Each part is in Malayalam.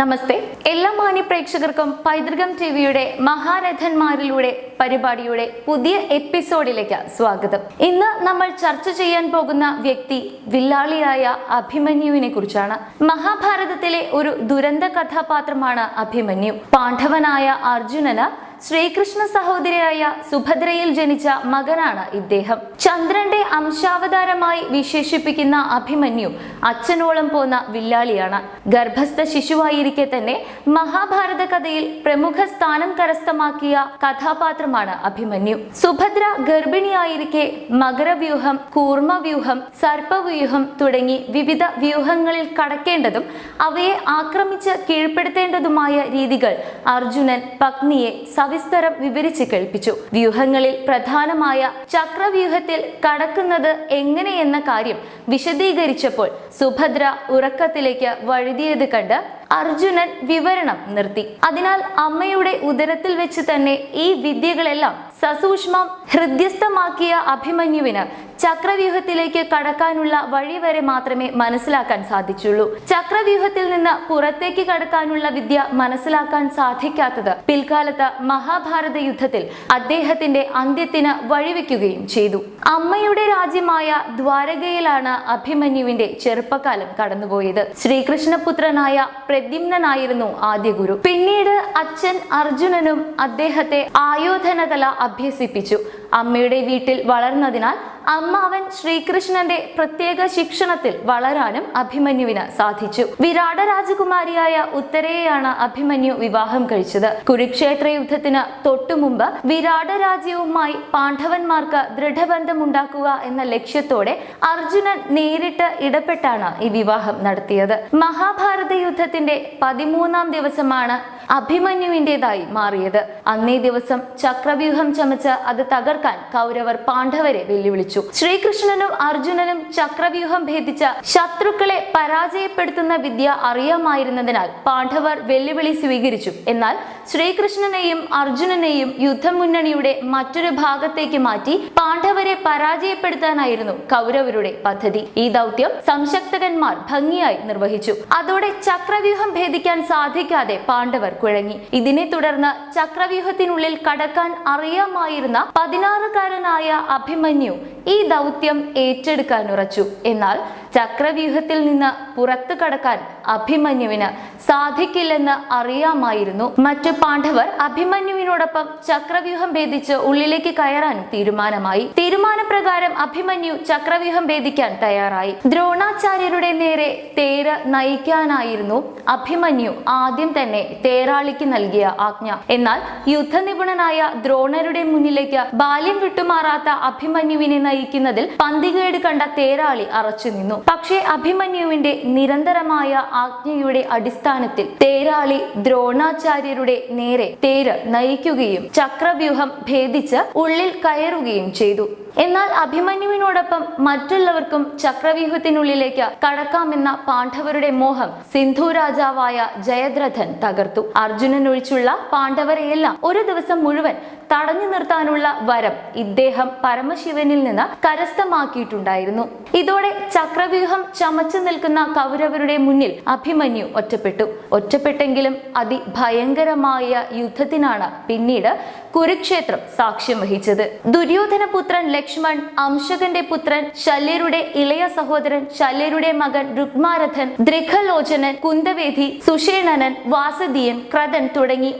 നമസ്തേ. എല്ലാ മാന്യ പ്രേക്ഷകർക്കും പൈതൃകം ടിവിയുടെ മഹാരഥന്മാരിലൂടെ പരിപാടിയുടെ പുതിയ എപ്പിസോഡിലേക്ക് സ്വാഗതം. ഇന്ന് നമ്മൾ ചർച്ച ചെയ്യാൻ പോകുന്ന വ്യക്തി വില്ലാളിയായ അഭിമന്യുവിനെ കുറിച്ചാണ്. മഹാഭാരതത്തിലെ ഒരു ദുരന്ത കഥാപാത്രമാണ് അഭിമന്യു. പാണ്ഡവനായ അർജുനന് ശ്രീകൃഷ്ണ സഹോദരിയായ സുഭദ്രയിൽ ജനിച്ച മകനാണ് ഇദ്ദേഹം. ചന്ദ്രന്റെ അംശാവതാരമായി വിശേഷിപ്പിക്കുന്ന അഭിമന്യു അച്ഛനോളം പോന്ന വില്ലാളിയാണ്. ഗർഭസ്ഥ ശിശുവായിരിക്കെ തന്നെ മഹാഭാരത കഥയിൽ പ്രമുഖ സ്ഥാനം കരസ്ഥമാക്കിയ കഥാപാത്രമാണ് അഭിമന്യു. സുഭദ്ര ഗർഭിണിയായിരിക്കെ മകരവ്യൂഹം കൂർമ്മവ്യൂഹം സർപ്പവ്യൂഹം തുടങ്ങി വിവിധ വ്യൂഹങ്ങളിൽ കടക്കേണ്ടതും അവയെ ആക്രമിച്ച് കീഴ്പ്പെടുത്തേണ്ടതുമായ രീതികൾ അർജുനൻ പത്നിയെ സവിസ്തരം വിവരിച്ച് കേൾപ്പിച്ചു. വ്യൂഹങ്ങളിൽ പ്രധാനമായ ചക്രവ്യൂഹത്തിൽ കടക്കുന്നത് എങ്ങനെയെന്ന കാര്യം വിശദീകരിച്ചപ്പോൾ സുഭദ്ര ഉറക്കത്തിലേക്ക് വഴുതിയത് കണ്ട് അർജുനൻ വിവരണം നിർത്തി. അതിനാൽ അമ്മയുടെ ഉദരത്തിൽ വെച്ച് തന്നെ ഈ വിദ്യകളെല്ലാം സസൂക്ഷ്മം ഹൃദ്യസ്ഥമാക്കിയ അഭിമന്യുവിന് ചക്രവ്യൂഹത്തിലേക്ക് കടക്കാനുള്ള വഴി വരെ മാത്രമേ മനസ്സിലാക്കാൻ സാധിച്ചുള്ളൂ. ചക്രവ്യൂഹത്തിൽ നിന്ന് പുറത്തേക്ക് കടക്കാനുള്ള വിദ്യ മനസ്സിലാക്കാൻ സാധിക്കാത്തത് പിൽക്കാലത്ത് മഹാഭാരത യുദ്ധത്തിൽ അദ്ദേഹത്തിന്റെ അന്ത്യത്തിന് വഴിവെക്കുകയും ചെയ്തു. അമ്മയുടെ രാജ്യമായ ദ്വാരകയിലാണ് അഭിമന്യുവിന്റെ ചെറുപ്പകാലം കടന്നുപോയത്. ശ്രീകൃഷ്ണപുത്രനായ പ്രദ്യുമ്നായിരുന്നു ആദ്യ ഗുരു പിന്നീട് അച്ഛൻ അർജുനനും അദ്ദേഹത്തെ ആയോധനകല അഭ്യസിപ്പിച്ചു. അമ്മയുടെ വീട്ടിൽ വളർന്നതിനാൽ അമ്മ അവൻ ശ്രീകൃഷ്ണന്റെ പ്രത്യേക ശിക്ഷണത്തിൽ വളരാനും അഭിമന്യുവിന് സാധിച്ചു. വിരാട രാജകുമാരിയായ ഉത്തരയെയാണ് അഭിമന്യു വിവാഹം കഴിച്ചത്. കുരുക്ഷേത്ര യുദ്ധത്തിന് തൊട്ടുമുമ്പ് വിരാട രാജ്യവുമായി പാണ്ഡവന്മാർക്ക് ദൃഢബന്ധമുണ്ടാക്കുക എന്ന ലക്ഷ്യത്തോടെ അർജുനൻ നേരിട്ട് ഇടപെട്ടാണ് ഈ വിവാഹം നടത്തിയത്. മഹാഭാരത യുദ്ധത്തിന്റെ പതിമൂന്നാം ദിവസമാണ് അഭിമന്യുവിന്റെതായി മാറിയത്. അന്നേ ദിവസം ചക്രവ്യൂഹം ചമച്ച് അത് തകർക്കാൻ കൗരവർ പാണ്ഡവരെ വെല്ലുവിളിച്ചു. ശ്രീകൃഷ്ണനും അർജുനനും ചക്രവ്യൂഹം ഭേദിച്ച ശത്രുക്കളെ പരാജയപ്പെടുത്തുന്ന വിദ്യ അറിയാമായിരുന്നതിനാൽ പാണ്ഡവർ വെല്ലുവിളി സ്വീകരിച്ചു. എന്നാൽ ശ്രീകൃഷ്ണനെയും അർജുനനെയും യുദ്ധമുന്നണിയുടെ മറ്റൊരു ഭാഗത്തേക്ക് മാറ്റി പാണ്ഡവരെ പരാജയപ്പെടുത്താനായിരുന്നു കൗരവരുടെ പദ്ധതി. ഈ ദൗത്യം സംശക്തകന്മാർ ഭംഗിയായി നിർവഹിച്ചു. അതോടെ ചക്രവ്യൂഹം ഭേദിക്കാൻ സാധിക്കാതെ പാണ്ഡവർ കുഴങ്ങി. ഇതിനെ തുടർന്ന് ചക്രവ്യൂഹത്തിനുള്ളിൽ കടക്കാൻ അറിയാമായിരുന്ന പതിനാറുകാരനായ അഭിമന്യു ഈ ദൗത്യം ഏറ്റെടുക്കാൻ ഉറച്ചു. എന്നാൽ ചക്രവ്യൂഹത്തിൽ നിന്ന് പുറത്തു കടക്കാൻ അഭിമന്യുവിന് സാധിക്കില്ലെന്ന് അറിയാമായിരുന്നു. മറ്റു പാണ്ഡവർ അഭിമന്യുവിനോടൊപ്പം ചക്രവ്യൂഹം ഭേദിച്ച് ഉള്ളിലേക്ക് കയറാനും തീരുമാനമായി. തീരുമാനപ്രകാരം അഭിമന്യു ചക്രവ്യൂഹം ഭേദിക്കാൻ തയ്യാറായി. ദ്രോണാചാര്യരുടെ നേരെ തേര് നയിക്കാനായിരുന്നു അഭിമന്യു ആദ്യം തന്നെ തേരാളിക്ക് നൽകിയ ആജ്ഞ. എന്നാൽ യുദ്ധനിപുണനായ ദ്രോണരുടെ മുന്നിലേക്ക് ബാല്യം വിട്ടുമാറാത്ത അഭിമന്യുവിനെ നയിക്കുന്നതിൽ പന്തികേട് കണ്ട തേരാളി അറച്ചു നിന്നു പക്ഷേ അഭിമന്യുവിന്റെ നിരന്തരമായ ആജ്ഞയുടെ അടിസ്ഥാനത്തിൽ തേരാളി ദ്രോണാചാര്യരുടെ നേരെ തേര് നയിക്കുകയും ചക്രവ്യൂഹം ഭേദിച്ച് ഉള്ളിൽ കയറുകയും ചെയ്തു. എന്നാൽ അഭിമന്യുവിനോടൊപ്പം മറ്റുള്ളവർക്കും ചക്രവ്യൂഹത്തിനുള്ളിലേക്ക് കടക്കാമെന്ന പാണ്ഡവരുടെ മോഹം സിന്ധു രാജാവായ ജയദ്രഥൻ തകർത്തു. അർജുനൻ ഒഴിച്ചുള്ള പാണ്ഡവരെയെല്ലാം ഒരു ദിവസം മുഴുവൻ തടഞ്ഞു നിർത്താനുള്ള വരം ഇദ്ദേഹം പരമശിവനിൽ നിന്ന് കരസ്ഥമാക്കിയിട്ടുണ്ടായിരുന്നു. ഇതോടെ ചക്രവ്യൂഹം ചമച്ചു നിൽക്കുന്ന കൗരവരുടെ മുന്നിൽ അഭിമന്യു ഒറ്റപ്പെട്ടു. ഒറ്റപ്പെട്ടെങ്കിലും അതിഭയങ്കരമായ യുദ്ധത്തിനാണ് പിന്നീട് കുരുക്ഷേത്രം സാക്ഷ്യം വഹിച്ചത്. ദുര്യോധന പുത്രൻ ലക്ഷ്മൺ അംശകന്റെ പുത്രൻ ശല്യരുടെ ഇളയ സഹോദരൻ ശല്യരുടെ മകൻ രുക്മാരഥൻ ദൃഘലോചനൻ കുന്തവേദി സുഷേണനൻ വാസതിയൻ ക്രതൻ തുടങ്ങി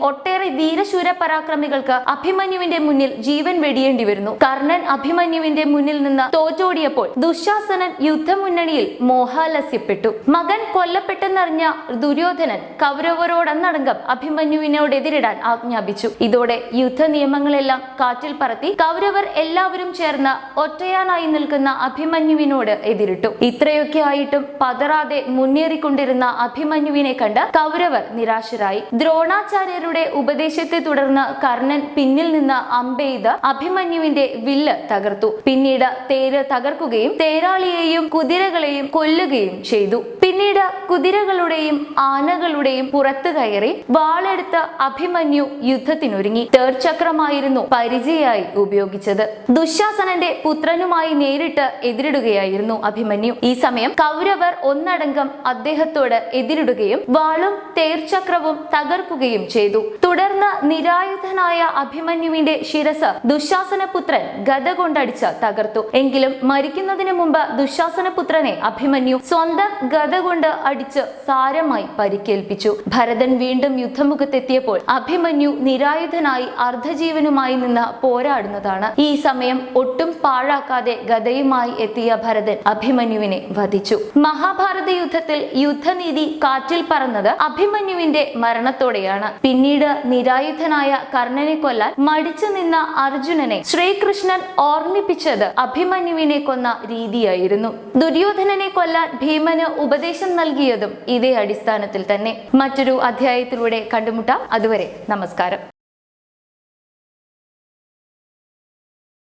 ഒട്ടേറെ വീരശൂര പരാക്രമികൾക്ക് അഭിമന്യുവിന്റെ മുന്നിൽ ജീവൻ വെടിയേണ്ടി വരുന്നു. കർണൻ അഭിമന്യുവിന്റെ മുന്നിൽ നിന്ന് തോറ്റോടിയപ്പോൾ ദുശാസനൻ യുദ്ധമുന്നണിയിൽ മോഹാലസ്യപ്പെട്ടു. മകൻ കൊല്ലപ്പെട്ടെന്നറിഞ്ഞ ദുര്യോധനൻ കൗരവരോടന്നടങ്കം അഭിമന്യുവിനോട് എതിരിടാൻ ആജ്ഞാപിച്ചു. ഇതോടെ യുദ്ധ നിയമങ്ങളെല്ലാം കാറ്റിൽ പറത്തി കൗരവർ എല്ലാവരും ചേർന്ന് ഒറ്റയാനായി നിൽക്കുന്ന അഭിമന്യുവിനോട് എതിരിട്ടു. ഇത്രയൊക്കെ ആയിട്ടും പതറാതെ മുന്നേറിക്കൊണ്ടിരുന്ന അഭിമന്യുവിനെ കണ്ട് കൗരവർ നിരാശരായി. ദ്രോണാചാര്യരുടെ ഉപദേശത്തെ തുടർന്ന് കർണൻ പിന്നിൽ നിന്ന് അമ്പെയ്ത് അഭിമന്യുവിന്റെ വില്ല് തകർത്തു. പിന്നീട് തേര് തകർക്കുകയും തേരാളിയെയും കുതിരകളെയും കൊല്ലുകയും ചെയ്തു. പിന്നീട് കുതിരകളുടെയും ആനകളുടെയും പുറത്തു കയറി വാളെടുത്ത് അഭിമന്യു യുദ്ധത്തിനൊരുങ്ങി. തേർചക്രമായിരുന്നു പരിചയായി ഉപയോഗിച്ചത്. ദുശാസനന്റെ പുത്രനുമായി നേരിട്ട് എതിരിടുകയായിരുന്നു അഭിമന്യു. ഈ സമയം കൗരവർ ഒന്നടങ്കം അദ്ദേഹത്തോട് എതിരിടുകയും വാളും തേർചക്രവും തകർക്കുകയും ചെയ്തു. തുടർന്ന് നിരായുധനായ അഭിമന്യുവിന്റെ ശിരസ് ദുശാസനപുത്രൻ ഗത കൊണ്ടടിച്ച് തകർത്തു. എങ്കിലും മരിക്കുന്നതിന് മുമ്പ് ദുശാസനപുത്രനെ അഭിമന്യു സ്വന്തം ഗത കൊണ്ട് അടിച്ച് സാരമായി പരിക്കേൽപ്പിച്ചു. ഭരതൻ വീണ്ടും യുദ്ധമുഖത്തെത്തിയപ്പോൾ അഭിമന്യു നിരായുധനായി അർദ്ധജീവനുമായി നിന്ന് പോരാടുന്നതാണ്. ഈ സമയം ഒട്ടും പാഴാക്കാതെ ഗതയുമായി എത്തിയ ഭരതൻ അഭിമന്യുവിനെ വധിച്ചു. മഹാഭാരത യുദ്ധത്തിൽ യുദ്ധനീതി കാറ്റിൽ പറന്നത് അഭിമന്യുവിന്റെ മരണത്തോടെയാണ്. പിന്നീട് നിരായുധനായ കർണനെ കൊല്ലാൻ മടിച്ചു നിന്ന അർജുനനെ ശ്രീകൃഷ്ണൻ ഓർമ്മിപ്പിച്ചത് അഭിമന്യുവിനെ കൊന്ന രീതിയായിരുന്നു. ദുര്യോധനനെ കൊല്ലാൻ ഭീമന് ഉപദേശം നൽകിയതും ഇതേ അടിസ്ഥാനത്തിൽ തന്നെ. മറ്റൊരു അധ്യായത്തിലൂടെ കണ്ടുമുട്ടാം. അതുവരെ നമസ്കാരം.